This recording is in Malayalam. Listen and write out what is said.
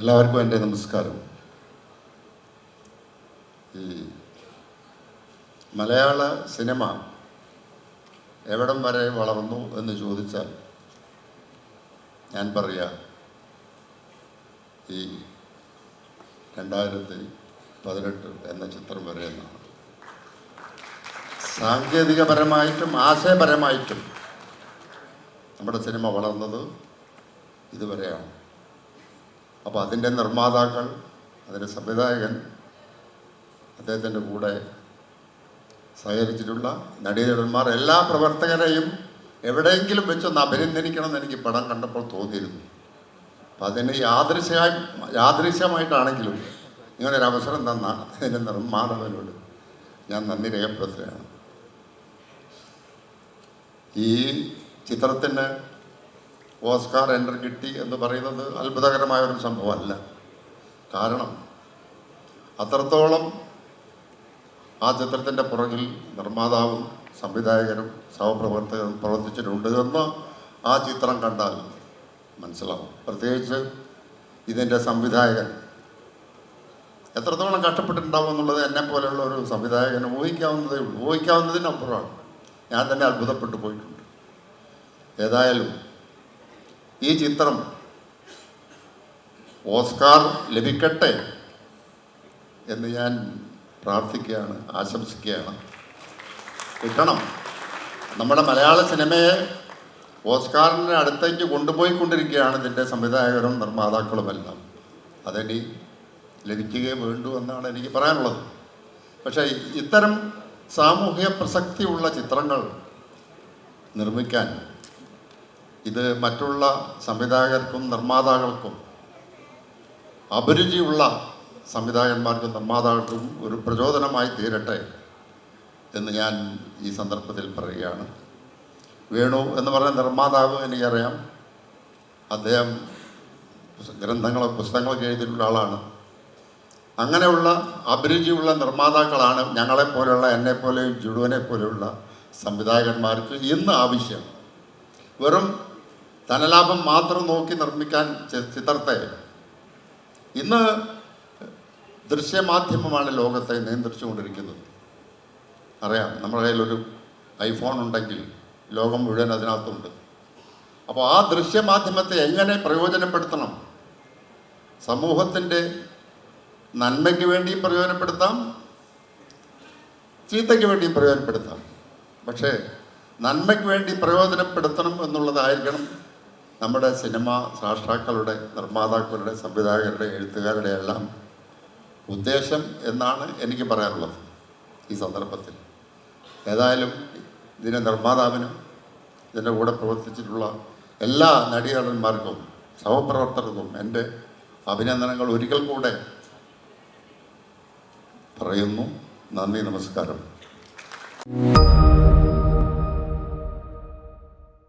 എല്ലാവർക്കും എന്റെ നമസ്കാരം. ഈ മലയാള സിനിമ എവിടം വരെ വളർന്നു എന്ന് ചോദിച്ചാൽ ഞാൻ പറയാ ഈ രണ്ടായിരത്തി പതിനെട്ട് എന്ന ചിത്രം വരെ എന്നാണ്. സാങ്കേതികപരമായിട്ടും ആശയപരമായിട്ടും നമ്മുടെ സിനിമ വളർന്നത് ഇതുവരെയാണ്. അപ്പോൾ അതിന്റെ നിർമ്മാതാക്കൾ അതിന്റെ സംവിധായകൻ അദ്ദേഹത്തിന്റെ കൂടെ സഹകരിച്ചിട്ടുള്ള നടീനടന്മാർ എല്ലാ പ്രവർത്തകരെയും എവിടെയെങ്കിലും വെച്ചൊന്ന് അഭിനന്ദിക്കണമെന്ന് എനിക്ക് പടം കണ്ടപ്പോൾ തോന്നിയിരുന്നു. അപ്പം അതിന് യാദൃശ്യമായി യാദൃശ്യമായിട്ടാണെങ്കിലും ഇങ്ങനൊരു അവസരം തന്ന അതിന്റെ നിർമ്മാതാവിനോട് ഞാൻ നന്ദി രേഖപ്പെടുത്തുകയാണ്. ഈ ചിത്രത്തിന് ഓസ്കാർ എന്റർ കിട്ടി എന്ന് പറയുന്നത് അത്ഭുതകരമായ ഒരു സംഭവമല്ല. കാരണം അത്രത്തോളം ആ ചിത്രത്തിന്റെ പുറകിൽ നിർമ്മാതാവും സംവിധായകരും സഹപ്രവർത്തകരും പ്രവർത്തിച്ചിട്ടുണ്ട് എന്ന് ആ ചിത്രം കണ്ടാൽ മനസ്സിലാവും. പ്രത്യേകിച്ച് ഇതിന്റെ സംവിധായകൻ. എത്രത്തോളം കഷ്ടപ്പെട്ടിട്ടുണ്ടാവും എന്നുള്ളത് എന്നെ പോലെയുള്ള ഒരു സംവിധായകന് ഊഹിക്കാവുന്നതേ ഉള്ളൂ. ഊഹിക്കാവുന്നതിനപ്പുറമാണ്. ഞാൻ തന്നെ അത്ഭുതപ്പെട്ടു പോയിട്ടുണ്ട്. ഏതായാലും ഈ ചിത്രം ഓസ്കാർ ലഭിക്കട്ടെ എന്ന് ഞാൻ പ്രാർത്ഥിക്കുകയാണ് ആശംസിക്കുകയാണ്. കിട്ടണം. നമ്മുടെ മലയാള സിനിമയെ ഓസ്കാറിന്റെ അടുത്തേക്ക് കൊണ്ടുപോയിക്കൊണ്ടിരിക്കുകയാണ് ഇതിന്റെ സംവിധായകരും നിർമ്മാതാക്കളുമെല്ലാം. അതിനി ലഭിക്കുകയും വേണ്ടു എന്നാണ് എനിക്ക് പറയാനുള്ളത്. പക്ഷേ ഇത്തരം സാമൂഹ്യ പ്രസക്തിയുള്ള ചിത്രങ്ങൾ നിർമ്മിക്കാൻ ഇത് മറ്റുള്ള സംവിധായകർക്കും നിർമ്മാതാക്കൾക്കും അഭിരുചിയുള്ള സംവിധായകന്മാർക്കും നിർമ്മാതാക്കൾക്കും ഒരു പ്രചോദനമായി തീരട്ടെ എന്ന് ഞാൻ ഈ സന്ദർഭത്തിൽ പറയുകയാണ്. വേണു എന്ന് പറഞ്ഞ നിർമ്മാതാവ് എനിക്കറിയാം. അദ്ദേഹം ഗ്രന്ഥങ്ങൾ പുസ്തകങ്ങളൊക്കെ എഴുതിയിട്ടുള്ള ആളാണ്. അങ്ങനെയുള്ള അഭിരുചിയുള്ള നിർമ്മാതാക്കളാണ് ഞങ്ങളെപ്പോലെയുള്ള എന്നെപ്പോലെയും ജുഡുവിനെ പോലെയുള്ള സംവിധായകന്മാർക്ക് ഇന്ന് ആവശ്യം. വെറും ധനലാഭം മാത്രം നോക്കി നിർമ്മിക്കാൻ ചിത്രത്തെ. ഇന്ന് ദൃശ്യമാധ്യമമാണ് ലോകത്തെ നിയന്ത്രിച്ചുകൊണ്ടിരിക്കുന്നത്. അറിയാം നമ്മുടെ കയ്യിലൊരു ഐഫോൺ ഉണ്ടെങ്കിൽ ലോകം മുഴുവൻ അതിനകത്തുണ്ട്. അപ്പോൾ ആ ദൃശ്യമാധ്യമത്തെ എങ്ങനെ പ്രയോജനപ്പെടുത്തണം? സമൂഹത്തിന്റെ നന്മയ്ക്ക് വേണ്ടിയും പ്രയോജനപ്പെടുത്താം ചീത്തയ്ക്ക് വേണ്ടിയും പ്രയോജനപ്പെടുത്താം. പക്ഷേ നന്മയ്ക്ക് വേണ്ടി പ്രയോജനപ്പെടുത്തണം എന്നുള്ളതായിരിക്കണം നമ്മുടെ സിനിമ സാഷ്ടാക്കളുടെ നിർമ്മാതാക്കളുടെ സംവിധായകരുടെ എഴുത്തുകാരുടെ എല്ലാം ഉദ്ദേശം എന്നാണ് എനിക്ക് പറയാനുള്ളത് ഈ സന്ദർഭത്തിൽ. ഏതായാലും ഇതിന്റെ നിർമ്മാതാവിനും ഇതിന്റെ കൂടെ പ്രവർത്തിച്ചിട്ടുള്ള എല്ലാ നടീനടന്മാർക്കും സഹപ്രവർത്തകർക്കും എന്റെ അഭിനന്ദനങ്ങൾ ഒരിക്കൽ കൂടെ പറയുന്നു. നന്ദി നമസ്കാരം.